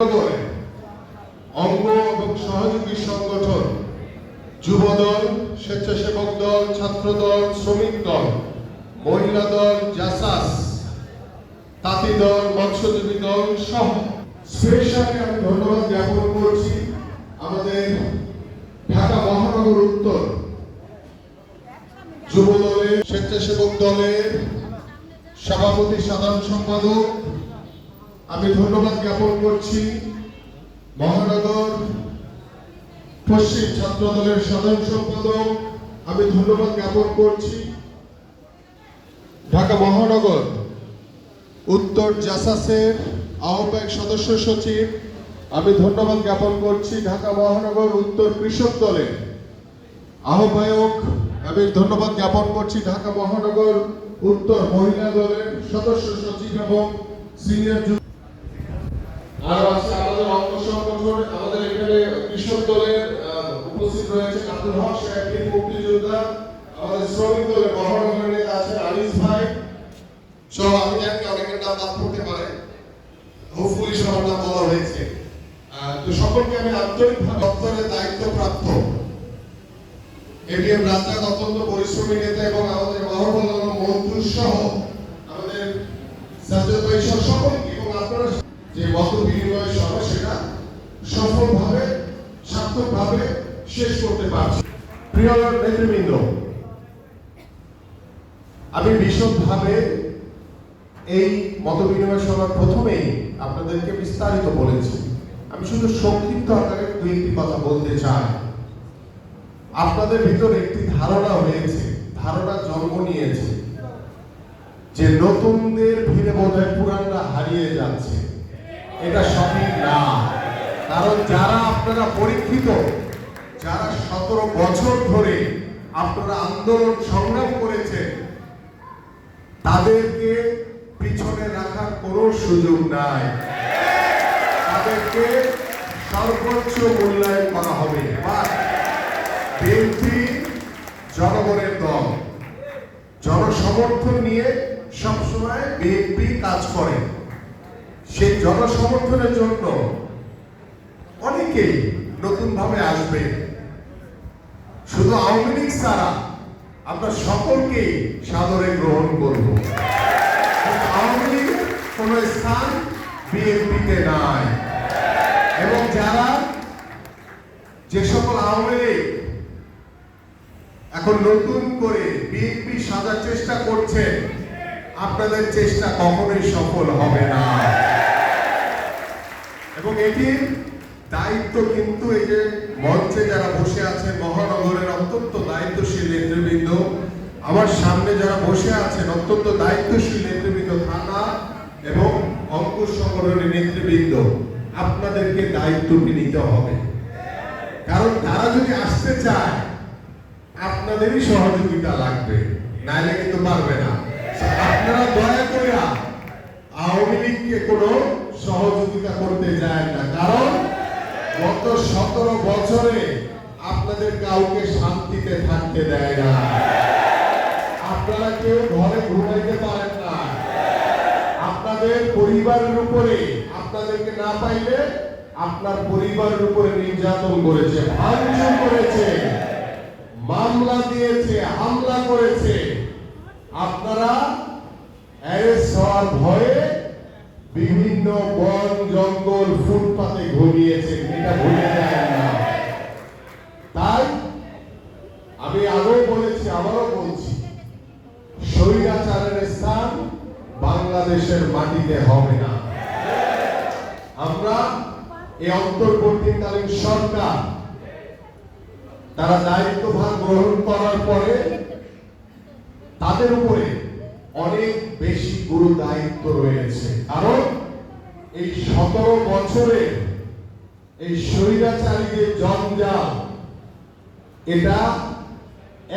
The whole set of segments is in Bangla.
অঙ্গ এবং সহযোগী সংগঠন, যুবদল, স্বেচ্ছাসেবক দল ছাত্র দল শ্রমিক দল, মহিলা দল, জাসাস, তাঁতি দল মৎস্যজীবী দল সহ স্পেশালি আমি ধন্যবাদ জ্ঞাপন করছি আমাদের ঢাকা মহানগর উত্তর যুব দলের স্বেচ্ছাসেবক দলের সভাপতি সাধারণ সম্পাদক আমি ধন্যবাদ জ্ঞাপন করছি মহানগর পশ্চিম ছাত্র দলের সাধারণ সম্পাদক। আমি ধন্যবাদ জ্ঞাপন করছি ঢাকা মহানগর উত্তর জাসাসের আহ্বায়ক সদস্য সচিব। আমি ধন্যবাদ জ্ঞাপন করছি ঢাকা মহানগর উত্তর কৃষক দলের আহ্বায়ক। আমি ধন্যবাদ জ্ঞাপন করছি ঢাকা মহানগর উত্তর মহিলা দলের সদস্য সচিব এবং সিনিয়র আর আছে, আমাদের অঙ্গ সংগঠন, আমাদের এখানে কৃষক দলের উপস্থিত রয়েছে আব্দুল হক সাহেব মুক্তিযোদ্ধা, আমাদের শ্রমিক দলের মহানগরের আছে আনিস ভাই। সহ আমি জানি অনেকের নাম বাদ পড়তে পারে। হোপফুলি সবার নাম বলা হয়েছে। তো সকলকে আমি আন্তরিকভাবে দপ্তরের দায়িত্বপ্রাপ্ত এটিএম রাজ্জাক অত্যন্ত পরিশ্রমী নেতা এবং আমাদের মহাবল মন্ত্রী সহ আমাদের সাজ্জাদ ভাই সকলকে এবং আপনারা যে মত বিনিময় সভা সেটা সফলভাবে, সার্থকভাবে শেষ করতে পারছি। প্রিয় নেতৃবৃন্দ, আমি বিশদভাবে এই মত বিনিময় সভার প্রথমেই আপনাদেরকে বিস্তারিত বলেছি। আমি শুধু সংক্ষিপ্ত আকারে দুই একটি কথা বলতে চাই। আপনাদের ভিতরে একটি ধারণা হয়েছে ধারণা জন্ম নিয়েছে যে নতুনদের ভিড়ে বোধহয় পুরানরা হারিয়ে যাচ্ছে। এটা সঠিক না। কারণ যারা আপনারা পরীক্ষিত, যারা সতেরো বছর ধরে আপনারা আন্দোলন সংগ্রাম করেছেন, তাদেরকে পিছনে রাখার কোনো সুযোগ নাই। তাদেরকে সর্বোচ্চ মূল্যায়ন করা হবে। বিএনপি জনগণের দল, জনসমর্থন নিয়ে সবসময় বিএনপি কাজ করে। সেই জনসমর্থনের জন্য অনেকেই নতুন ভাবে আসবে। শুধু আওয়ামী লীগ ছাড়া আমরা সকলকেই সাদরে গ্রহণ করব। আওয়ামী লীগের কোন স্থান বিএনপিতে নাই। এবং যারা যে সকল আওয়ামী লীগ এখন নতুন করে বিএনপি সাজার চেষ্টা করছেন আপনাদের চেষ্টা কখনোই সফল হবে না। এবং এটির দায়িত্ব কিন্তু এই যে মঞ্চে যারা বসে আছেন, মহানগরের অত্যন্ত দায়িত্বশীল নেতৃবৃন্দ, আমার সামনে যারা বসে আছেন, অত্যন্ত দায়িত্বশীল নেতৃবৃন্দ থানা এবং অঙ্কুশ সংগঠনের নেতৃবৃন্দ, আপনাদেরকে দায়িত্বটি নিতে হবে। কারণ তারা যদি আসতে চায়, আপনাদেরই সহযোগিতা লাগবে, নাইলে কিন্তু পারবে না। আপনারা দয়া করে আওয়ামী লীগকে কোনো সহযোগিতা করতে যায় না। কারণ গত সতেরো বছরে আপনাদের কাউকে শান্তিতে থাকতে দেয় না। আপনারা কেউ ঘরে ঘুমাইতে পারেন না। আপনাদের পরিবারের উপরে, আপনাদেরকে না পাইলে আপনার পরিবারের উপরে নির্যাতন করেছে, ভাঙচুর করেছে, মামলা দিয়েছে, হামলা করেছে। আপনারা ভয়ে বিভিন্ন বন, জঙ্গল ফুটপাতে ঘুমিয়েছেন এটা ভুলে যায় না। তাই আমি আগেও বলেছি, আবারও বলছি, স্বৈরাচারের স্থান বাংলাদেশের মাটিতে হবে না। আমরা এই অন্তর্বর্তীকালীন সরকার, তারা দায়িত্বভার গ্রহণ করার পরে তাদের উপরে অনেক বেশি গুরু দায়িত্ব রয়েছে। কারণ এই সতেরো বছরে এই স্বৈরাচারীদের জঞ্জাল, এটা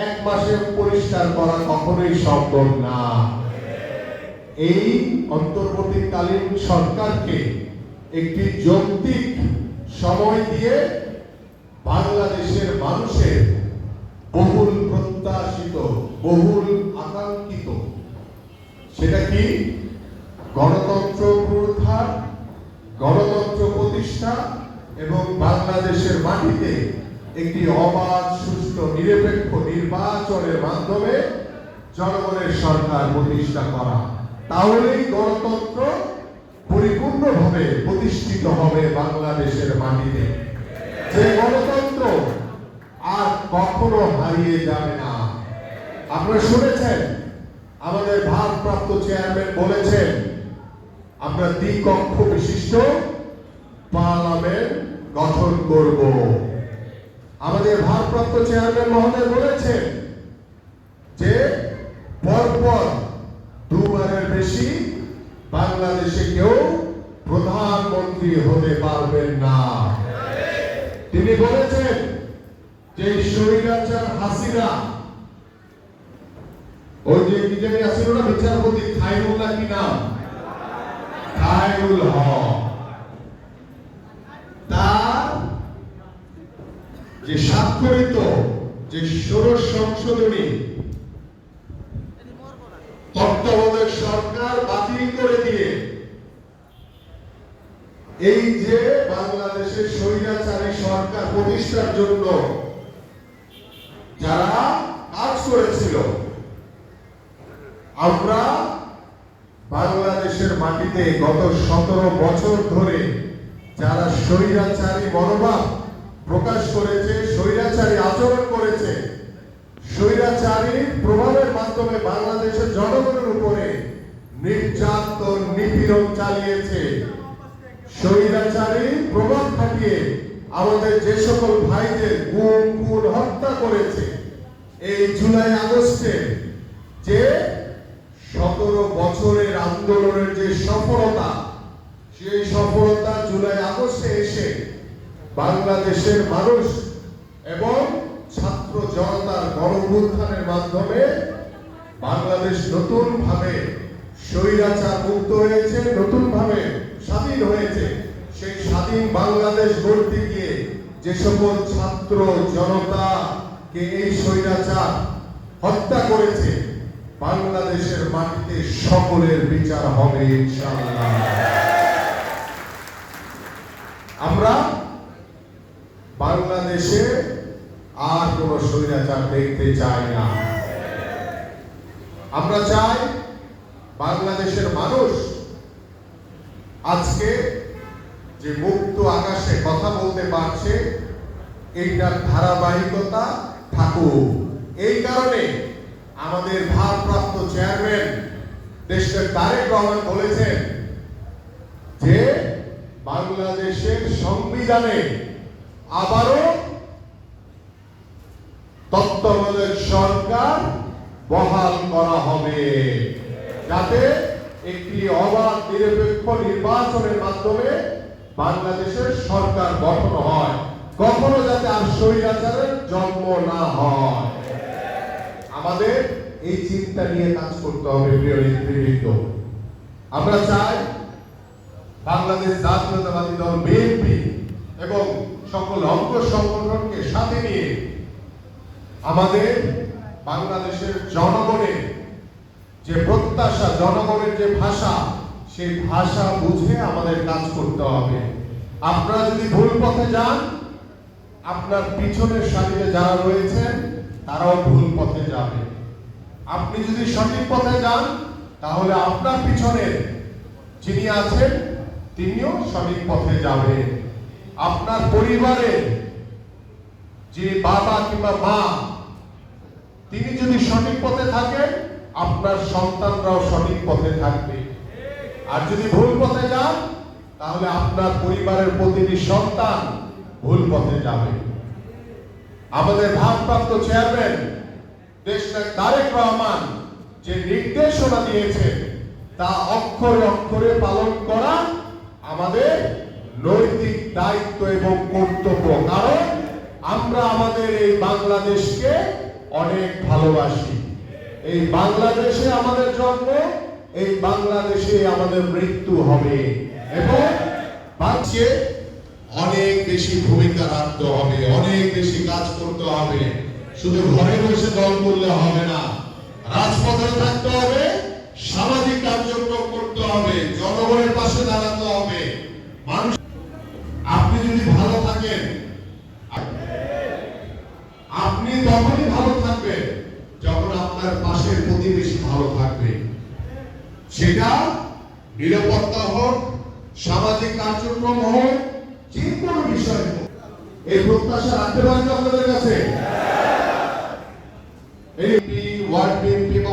এক মাসে পরিষ্কার করা কখনোই সম্ভব না। এই অন্তর্বর্তীকালীন সরকারকে একটি যৌক্তিক সময় দিয়ে বাংলাদেশের মানুষের বহুল প্রত্যাশিত, বহুল আকাঙ্ক্ষিত সেটা কি? গণতন্ত্র পুনরুদ্ধার গণতন্ত্র প্রতি এবং বাংলাদেশের মাটিতে একটি অবাধ, সুস্থ, নিরপেক্ষ নির্বাচনের মাধ্যমে জনগণের সরকার প্রতিষ্ঠা করা। তাহলেই গণতন্ত্র পরিপূর্ণভাবে প্রতিষ্ঠিত হবে বাংলাদেশের মাটিতে। যে গণতন্ত্র আর কখনো হারিয়ে যাবে না। আপনারা শুনেছেন? আমাদের ভারপ্রাপ্ত চেয়ারম্যান বলেছেন, আমরা দ্বিকক্ষ বিশিষ্ট পার্লামেন্ট গঠন করব। আমাদের ভারপ্রাপ্ত চেয়ারম্যান মহোদয় বলেছেন যে, পরপর দুবারের বেশি বাংলাদেশে কেউ প্রধানমন্ত্রী হতে পারবেন না। তিনি বলেছেন যে স্বৈরাচার হাসিনা ওই যে জানি আছিল না, বিচারপতি খায়রুল্লাহ কি নাম? খায়রুল হক। তার যে স্বাক্ষরিত, যে ষোড়শ সংশোধনী, তত্ত্বাবধায়ক সরকার বাতিল করে দিয়ে, এই যে বাংলাদেশের স্বৈরাচারী সরকার প্রতিষ্ঠার জন্য যারা কাজ করেছিল আমরা বাংলাদেশের মাটিতে গত সতেরো বছর ধরে যারা স্বৈরাচারী মনোভাব প্রকাশ করেছে, স্বৈরাচারী আচরণ করেছে, স্বৈরাচারী প্রভাবের মাধ্যমে বাংলাদেশের জনগণের উপরে নির্যাতন, নিপীড়ন চালিয়েছে। স্বৈরাচারী প্রভাব খাটিয়ে আমাদের যে সকল ভাইদের গুম হত্যা করেছে, এই জুলাই আগস্টে যে সতেরো বছরের আন্দোলনের যে সফলতা সেই সফলতা জুলাই আগস্টে এসে বাংলাদেশের মানুষ এবং ছাত্র জনতার গণভ্যুত্থানের মাধ্যমে বাংলাদেশ নতুন ভাবে স্বৈরাচার মুক্ত হয়েছে নতুন ভাবে স্বাধীন হয়েছে। সেই স্বাধীন বাংলাদেশ গড়তে গিয়ে যে সকল ছাত্র জনতা কে এই স্বৈরাচার হত্যা করেছে, বাংলাদেশের মাটিতে সকলের বিচার হবে ইনশাআল্লাহ। আমরা বাংলাদেশে আর কোন স্বৈরাচার দেখতে চাই না। আমরা চাই বাংলাদেশের মানুষ আজকে যে মুক্ত আকাশে কথা বলতে পারছে, এইটার ধারাবাহিকতা থাকুক। এই কারণে আমাদের ভারপ্রাপ্ত চেয়ারম্যান, দেশের তারেক রহমান বলেছেন যে বাংলাদেশের সংবিধানে আবারও তত্ত্বাবধায়ক সরকার বহাল করা হবে। যাতে একটি অবাধ, নিরপেক্ষ নির্বাচনের মাধ্যমে বাংলাদেশের সরকার গঠন হয়। কখনো যাতে আর স্বৈরাচারের জন্ম না হয়। আমাদের এই চিন্তা নিয়ে কাজ করতে হবে, প্রিয় নেতৃবৃন্দ। আমরা চাই বাংলাদেশ জাতীয়তাবাদী দল বিএনপি এবং সকল অঙ্গ সংগঠনকে সাথে নিয়ে আমাদের বাংলাদেশের জনগণের যে প্রত্যাশা, জনগণের যে ভাষা, সেই ভাষা বুঝে আমাদের কাজ করতে হবে। আপনারা যদি ভুল পথে যান, আপনার পিছনের সারিতে যারা রয়েছেন, তারাও ভুল পথে যাবে। আপনি যদি সঠিক পথে যান, তাহলে আপনার পিছনের যিনি আছেন তিনিও সঠিক পথে যাবে আপনার পরিবারে যে বাবা কিংবা মা, তিনি যদি সঠিক পথে থাকেন, আপনার সন্তানরাও সঠিক পথে থাকবে। আর যদি ভুল পথে যান, তাহলে আপনার পরিবারের প্রতিটি সন্তান ভুল পথে যাবে। আমাদের ভারপ্রাপ্ত চেয়ারম্যান, দেশনায়ক তারেক রহমান যে নির্দেশনা দিয়েছেন, তা অক্ষরে অক্ষরে পালন করা আমাদের নৈতিক দায়িত্ব এবং কর্তব্য। কারণ আমরা আমাদের এই বাংলাদেশকে অনেক ভালোবাসি। এই বাংলাদেশে আমাদের জন্ম, এই বাংলাদেশে আমাদের মৃত্যু হবে। এবং বাচ্চে অনেক বেশি ভূমিকা রাখতে হবে, অনেক বেশি কাজ করতে হবে। শুধু ঘরে বসে দল করলে হবে না রাজপথে থাকতে হবে, সামাজিক কার্যক্রম করতে হবে, জনগণের পাশে দাঁড়াতে তখনই ভালো থাকবে যখন আপনার পাশের প্রতিবেশী ভালো থাকবে। সেটা নিরাপত্তা হোক, সামাজিক কার্যক্রম হোক, যে কোনো বিষয় হোক। এই প্রত্যাশা রাখতে পারেন আপনাদের কাছে?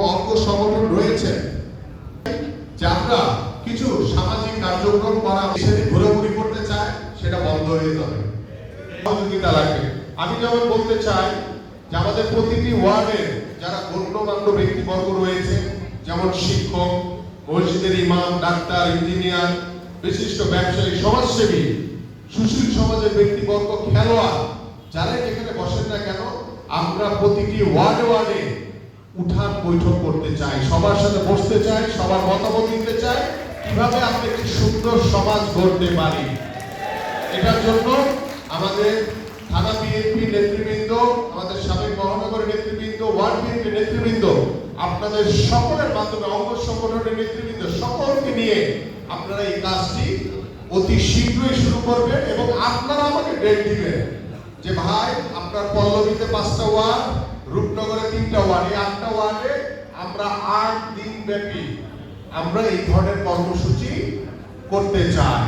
অঙ্গ সংগঠন রয়েছে যারা কিছু সামাজিক কার্যক্রম করা সেটি ঘোরাঘুরি করতে চায় সেটা বন্ধ হয়ে যাবে। লাগবে। আমি যেমন বলতে চাই যে আমাদের প্রতিটি ওয়ার্ডে যারা গণ্যমান্য ব্যক্তিবর্গ রয়েছে, যেমন শিক্ষক, মসজিদের ইমাম, ডাক্তার, ইঞ্জিনিয়ার, বিশিষ্ট ব্যবসায়ী, সমাজসেবী, সুশীল সমাজের ব্যক্তিবর্গ, খেলোয়াড় যারা যেখানে বসেন না কেন, আমরা প্রতিটি ওয়ার্ডে ওয়ার্ডে উঠান বৈঠক করতে চাই, সবার সাথে বসতে চাই, সবার মতামত দিতে চাই, কীভাবে আমরা একটি সুন্দর সমাজ গড়তে পারি। এটার জন্য আমাদের থানা বিএনপি নেতৃবৃন্দ, আমাদের সাবেক মহানগর নেতৃবৃন্দ, ওয়ার্ড বিএনপি নেতৃবৃন্দ, আপনাদের সকলের মাধ্যমে, অঙ্গ সংগঠনের নেতৃবৃন্দ সকলকে নিয়ে আপনারা এই কাজটি অতি শীঘ্রই শুরু করবেন এবং আপনারা আমাকে ডেট দিবেন যে, ভাই, আপনার পল্লবীতে পাঁচটা ওয়ার্ড, রূপনগরে তিনটা ওয়ার্ড, এই আটটা ওয়ার্ডে আমরা আট দিন ব্যাপী আমরা এই ধরনের কর্মসূচি করতে চাই।